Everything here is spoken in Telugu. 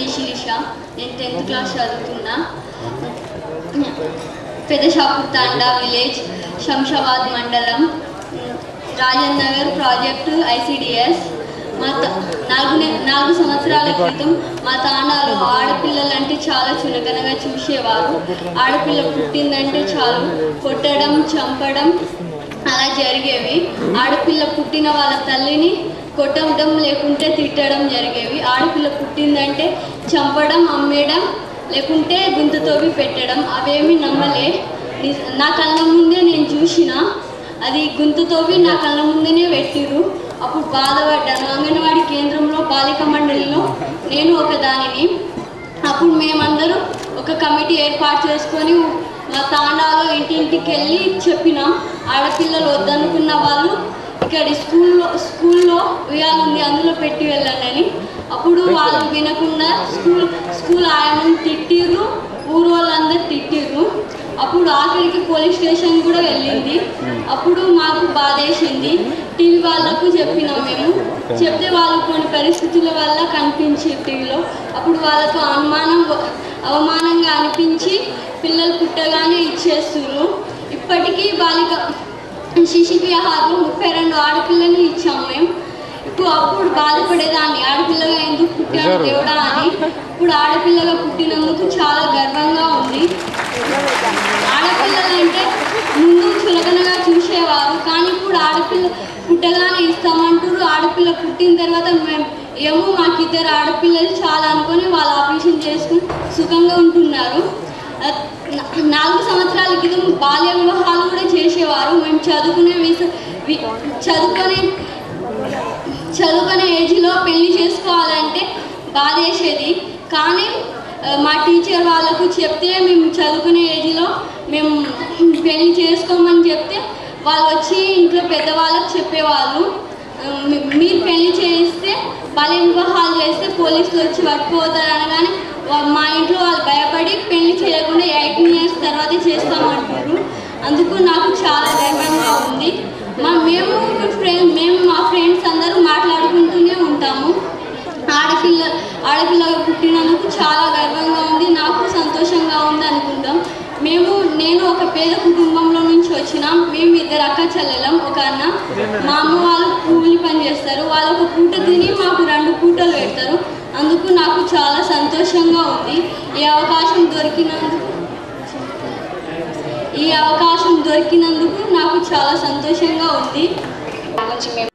పి శిరీష నేను టెన్త్ క్లాస్ చదువుతున్నా. పెదషాపూర్ తాండా విలేజ్ శంషాబాద్ మండలం. రాజన్ నగర్ ప్రాజెక్టు ఐసిడిఎస్ మా త- నాలుగు నాలుగు సంవత్సరాల క్రితం మా తాండాలు ఆడపిల్లలు అంటే చాలా చులకనగా చూసేవారు. ఆడపిల్ల పుట్టిందంటే చాలు కొట్టడం చంపడం అలా జరిగేవి. ఆడపిల్ల పుట్టిన వాళ్ళ తల్లిని కొట్టడం లేకుంటే తిట్టడం జరిగేవి. ఆడపిల్ల పుట్టిందంటే చంపడం అమ్మేయడం లేకుంటే గుంతుతోవి పెట్టడం. అవేమి నమ్మలే. నా కళ్ళ ముందే నేను చూసిన అది గుంతుతోవి నా కళ్ళ ముందేనే పెట్టిరు అప్పుడు బాధపడ్డాను. అంగన్వాడీ కేంద్రంలో బాలిక మండలిలో నేను ఒక దానిని అప్పుడు మేమందరూ ఒక కమిటీ ఏర్పాటు చేసుకొని మా తాండాలో ఇంటింటికి వెళ్ళి చెప్పినాం ఆడపిల్లలు వద్దనుకున్న వాళ్ళు ఇక్కడ స్కూల్లో స్కూల్లో ఉయ్యాలు ఉంది అందులో పెట్టి వెళ్ళండి అని. అప్పుడు వాళ్ళు వినకుండా స్కూల్ స్కూల్ ఆయనను అప్పుడు ఆఖరికి పోలీస్ స్టేషన్ కూడా వెళ్ళింది. అప్పుడు మాకు బాధేసింది. టీవీ వాళ్ళకు చెప్పినాం మేము. చెప్తే వాళ్ళు కొన్ని పరిస్థితుల వల్ల కనిపించి టీవీలో అప్పుడు వాళ్ళకు అనుమానం అవమానంగా అనిపించి పిల్లలు పుట్టగానే ఇచ్చేస్తున్నారు ఇప్పటికీ బాలిక శిశు విహార్లో ముప్పై రెండు ఆడపిల్లలు ఇచ్చాము మేము. ఇప్పుడు అప్పుడు బాధపడేదాన్ని. ఆడపిల్లగా ఎందుకు పుట్టాను దేవుడా అని. ఇప్పుడు ఆడపిల్లగా పుట్టినందుకు చాలా గర్వంగా ఉంది. ఆడపిల్లలంటే ముందు చులకనగా చూసేవారు. కానీ ఇప్పుడు ఆడపిల్ల పుట్టగానే ఇస్తామంటారు ఆడపిల్ల పుట్టిన తర్వాత మేము ఏమో మాకు ఇద్దరు ఆడపిల్లలు చాలా అనుకొని వాళ్ళు ఆపరేషన్ చేసుకుని సుఖంగా ఉంటున్నారు. నాలుగు సంవత్సరాల క్రితం బాల్య వివాహాలు కూడా చేసేవారు. మేము చదువుకునే చదువుకునే చదువుకునే ఏజ్లో పెళ్ళి చేసుకోవాలంటే బాధేసేది. కానీ మా టీచర్ వాళ్ళకు చెప్తే మేము చదువుకునే ఏజ్లో మేము పెళ్ళి చేసుకోమని చెప్తే వాళ్ళు వచ్చి ఇంట్లో పెద్దవాళ్ళకు చెప్పేవాళ్ళు. మీరు పెళ్ళి చేయిస్తే బాల్య వివాహాలు చేస్తే పోలీసులు వచ్చి పట్టుకుపోతారు అనగానే మా ఇంట్లో వాళ్ళు భయపడి పెళ్ళి చేయకుండా ఎయిటీన్ ఇయర్స్ తర్వాత చేస్తామంటారు. అందుకు నాకు చాలా భయపడంగా ఉంది. మా మేము ఫ్రెండ్ మేము మా ఫ్రెండ్స్ అందరూ మాట్లాడుకుంటూనే ఉంటాము ఆడపిల్ల ఆడపిల్లగా పుట్టినందుకు చాలా గర్వంగా ఉంది నాకు సంతోషంగా ఉంది అనుకుంటాం మేము నేను ఒక పేద కుటుంబంలో నుంచి వచ్చిన. మేము ఇద్దరు అక్క చెల్లెలం ఒక అన్న. మా అమ్మ వాళ్ళు కూలి పని చేస్తారు. వాళ్ళు ఒక పూట తిని మాకు రెండు పూటలు పెడతారు. అందుకు నాకు చాలా సంతోషంగా ఉంది. ఈ అవకాశం దొరికినందుకు ఈ అవకాశం దొరికినందుకు నాకు చాలా సంతోషంగా ఉంది. మేము